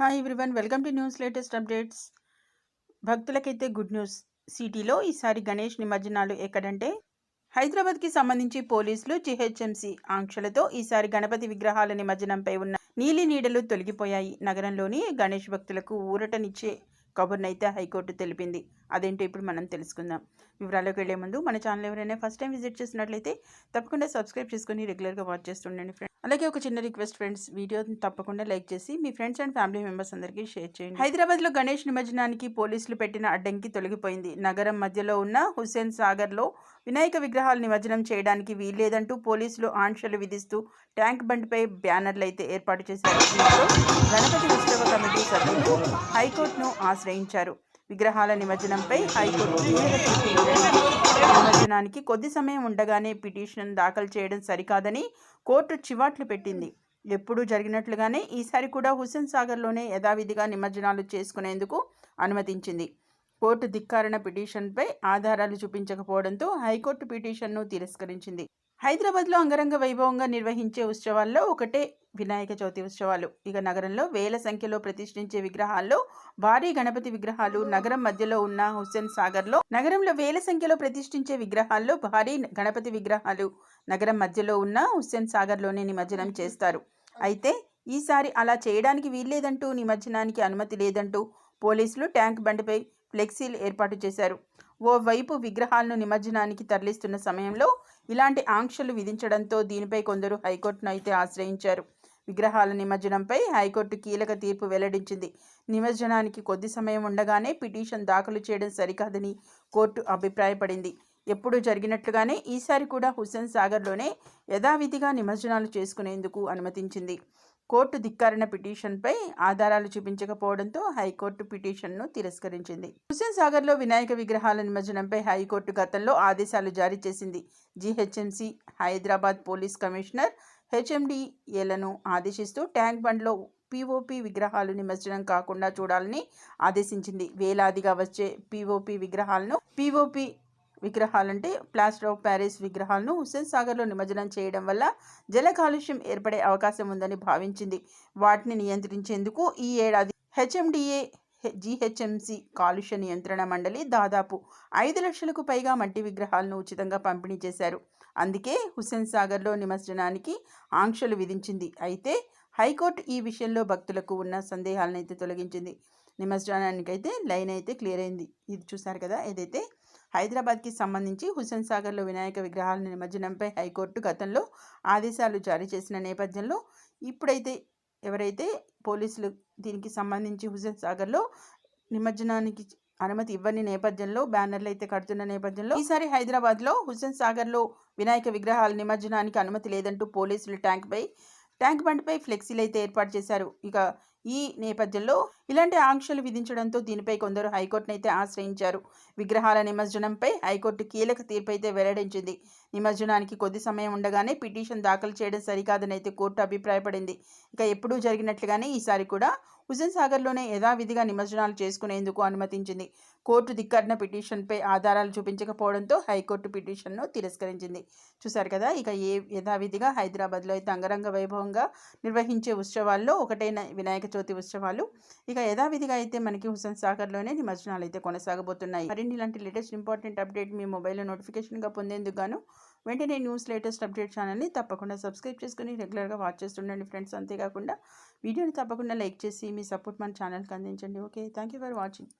Hi everyone welcome to news latest updates భక్తులకైతే good news సిటీలో ఈసారి గణేష్ నిమజ్జనాలు ఎక్కడంటే హైదరాబాద్కి సంబంధించి పోలీసులు జిహెచ్ఎంసీ ఆంక్షలతో ఈసారి గణపతి విగ్రహాల నిమజ్జనంపై ఉన్న నీలి నీడలు తొలగిపోయాయి. నగరంలోని గణేష్ భక్తులకు ఊరటనిచ్చే కబుర్నైతే హైకోర్టు తెలిపింది. అదేంటో ఇప్పుడు మనం తెలుసుకుందాం. వివరాలకు వెళ్ళే ముందు మన ఛానల్ ఎవరైనా ఫస్ట్ టైం విజిట్ చేసినట్లయితే తప్పకుండా సబ్స్క్రైబ్ చేసుకుని రెగ్యులర్గా వాచ్ చేస్తుండండి ఫ్రెండ్స్. అలాగే ఒక చిన్న రిక్వెస్ట్ ఫ్రెండ్స్ వీడియోని తప్పకుండా లైక్ చేసి మీ ఫ్రెండ్స్ అండ్ ఫ్యామిలీ మెంబర్స్ అందరికీ షేర్ చేయండి. హైదరాబాద్లో గణేష్ నిమజ్జనానికి పోలీసులు పెట్టిన అడ్డంకి తొలగిపోయింది. నగరం మధ్యలో ఉన్న హుస్సేన్ సాగర్లో వినాయక విగ్రహాలు నిమజ్జనం చేయడానికి వీల్లేదంటూ పోలీసులు ఆంక్షలు విధిస్తూ ట్యాంక్ బండ్పై బ్యానర్లు అయితే ఏర్పాటు చేశారు. దీంతో గణపతి ఉత్సవ కమిటీ సభ్యులు హైకోర్టును ఆశ్రయించారు. విగ్రహాల నిమజ్జనంపై హైకోర్టు నిమజ్జనానికి కొద్ది సమయం ఉండగానే పిటిషన్ దాఖలు చేయడం సరికాదని కోర్టు చివాట్లు పెట్టింది. ఎప్పుడూ జరిగినట్లుగానే ఈసారి కూడా హుస్సేన్ సాగర్లోనే యథావిధిగా నిమజ్జనాలు చేసుకునేందుకు అనుమతించింది. కోర్టు ధిక్కారణ పిటిషన్పై ఆధారాలు చూపించకపోవడంతో హైకోర్టు పిటిషన్ను తిరస్కరించింది. హైదరాబాద్లో అంగరంగ వైభవంగా నిర్వహించే ఉత్సవాల్లో ఒకటే వినాయక చవితి ఉత్సవాలు. ఇక నగరంలో వేల సంఖ్యలో ప్రతిష్ఠించే విగ్రహాల్లో భారీ గణపతి విగ్రహాలు నగరం మధ్యలో ఉన్న హుస్సేన్ సాగర్లో నగరంలో వేల సంఖ్యలో ప్రతిష్ఠించే విగ్రహాల్లో భారీ గణపతి విగ్రహాలు నగరం మధ్యలో ఉన్న హుస్సేన్ సాగర్లోనే నిమజ్జనం చేస్తారు. అయితే ఈసారి అలా చేయడానికి వీల్లేదంటూ నిమజ్జనానికి అనుమతి లేదంటూ పోలీసులు ట్యాంక్ బండిపై ఫ్లెక్సీలు ఏర్పాటు చేశారు. ఓవైపు విగ్రహాలను నిమజ్జనానికి తరలిస్తున్న సమయంలో ఇలాంటి ఆంక్షలు విధించడంతో దీనిపై కొందరు హైకోర్టును అయితే ఆశ్రయించారు. విగ్రహాల నిమజ్జనంపై హైకోర్టు కీలక తీర్పు వెల్లడించింది. నిమజ్జనానికి కొద్ది సమయం ఉండగానే పిటిషన్ దాఖలు చేయడం సరికాదని కోర్టు అభిప్రాయపడింది. ఎప్పుడు జరిగినట్లుగానే ఈసారి కూడా హుస్సేన్ సాగర్లోనే యథావిధిగా నిమజ్జనాలు చేసుకునేందుకు అనుమతించింది. కోర్టు ధిక్కారణ పిటిషన్పై ఆధారాలు చూపించకపోవడంతో హైకోర్టు పిటిషన్ను తిరస్కరించింది. హుస్సేన్ సాగర్లో వినాయక విగ్రహాల నిమజ్జనంపై హైకోర్టు గతంలో ఆదేశాలు జారీ చేసింది. జీహెచ్ఎంసీ హైదరాబాద్ పోలీస్ కమిషనర్ హెచ్ఎండిఏలను ఆదేశిస్తూ ట్యాంక్ బండ్లో పీఓపీ విగ్రహాలు నిమజ్జనం కాకుండా చూడాలని ఆదేశించింది. వేలాదిగా వచ్చే పీఓపీ విగ్రహాలను పీఓపీ విగ్రహాలంటే ప్లాస్టర్ ఆఫ్ ప్యారిస్ విగ్రహాలను హుస్సేన్ సాగర్లో నిమజ్జనం చేయడం వల్ల జల కాలుష్యం ఏర్పడే అవకాశం ఉందని భావించింది. వాటిని నియంత్రించేందుకు ఈ ఏడాది హెచ్ఎండిఏ జిహెచ్ఎంసి కాలుష్య నియంత్రణ మండలి దాదాపు ఐదు లక్షలకు పైగా మట్టి విగ్రహాలను ఉచితంగా పంపిణీ చేశారు. అందుకే హుస్సేన్ సాగర్లో నిమజ్జనానికి ఆంక్షలు విధించింది. అయితే హైకోర్టు ఈ విషయంలో భక్తులకు ఉన్న సందేహాలను అయితే తొలగించింది. నిమజ్జనానికైతే లైన్ అయితే క్లియర్ అయింది. ఇది చూసారు కదా? ఏదైతే హైదరాబాద్కి సంబంధించి హుస్సేన్ సాగర్లో వినాయక విగ్రహాల నిమజ్జనంపై హైకోర్టు గతంలో ఆదేశాలు జారీ చేసిన నేపథ్యంలో ఇప్పుడైతే ఎవరైతే పోలీసులు దీనికి సంబంధించి హుస్సేన్ సాగర్లో నిమజ్జనానికి అనుమతి ఇవ్వని నేపథ్యంలో బ్యానర్లు అయితే కడుతున్న నేపథ్యంలో ఈసారి హైదరాబాద్లో హుస్సేన్ సాగర్లో వినాయక విగ్రహాల నిమజ్జనానికి అనుమతి లేదంటూ పోలీసులు ట్యాంక్పై ట్యాంక్ బండ్పై ఫ్లెక్సీలు అయితే ఏర్పాటు చేశారు. ఇక ఈ నేపథ్యంలో ఇలాంటి ఆంక్షలు విధించడంతో దీనిపై కొందరు హైకోర్టును అయితే ఆశ్రయించారు. విగ్రహాల నిమజ్జనంపై హైకోర్టు కీలక తీర్పు అయితే వెల్లడించింది. నిమజ్జనానికి కొద్ది సమయం ఉండగానే పిటిషన్ దాఖలు చేయడం సరికాదని అయితే కోర్టు అభిప్రాయపడింది. ఇక ఎప్పుడూ జరిగినట్లుగానే ఈసారి కూడా హుజన్ సాగర్లోనే యథావిధిగా నిమజ్జనాలు చేసుకునేందుకు అనుమతించింది. కోర్టు ధిక్కరణ పిటిషన్పై ఆధారాలు చూపించకపోవడంతో హైకోర్టు పిటిషన్ను తిరస్కరించింది. చూశారు కదా ఇక ఏ యథావిధిగా హైదరాబాద్లో అయితే అంగరంగ వైభవంగా నిర్వహించే ఉత్సవాల్లో ఒకటైన వినాయక చవితి ఉత్సవాలు ఇక యథావిధిగా అయితే మనకి హుసేన్ సాగర్లోనే నిమజ్జనాలు అయితే కొనసాగబోతున్నాయి. మరిన్ని ఇలాంటి లేటెస్ట్ ఇంపార్టెంట్ అప్డేట్ మీ మొబైల్లో నోటిఫికేషన్గా పొందేందుకు గాను వెంటనే న్యూస్ లేటెస్ట్ అప్డేట్ ఛానల్ని తప్పకుండా సబ్స్క్రైబ్ చేసుకుని రెగ్యులర్గా వాచ్ చేస్తుండండి ఫ్రెండ్స్. అంతేకాకుండా వీడియోని తప్పకుండా లైక్ చేసి మీ సపోర్ట్ మన ఛానల్కి అందించండి. Okay thank you for watching.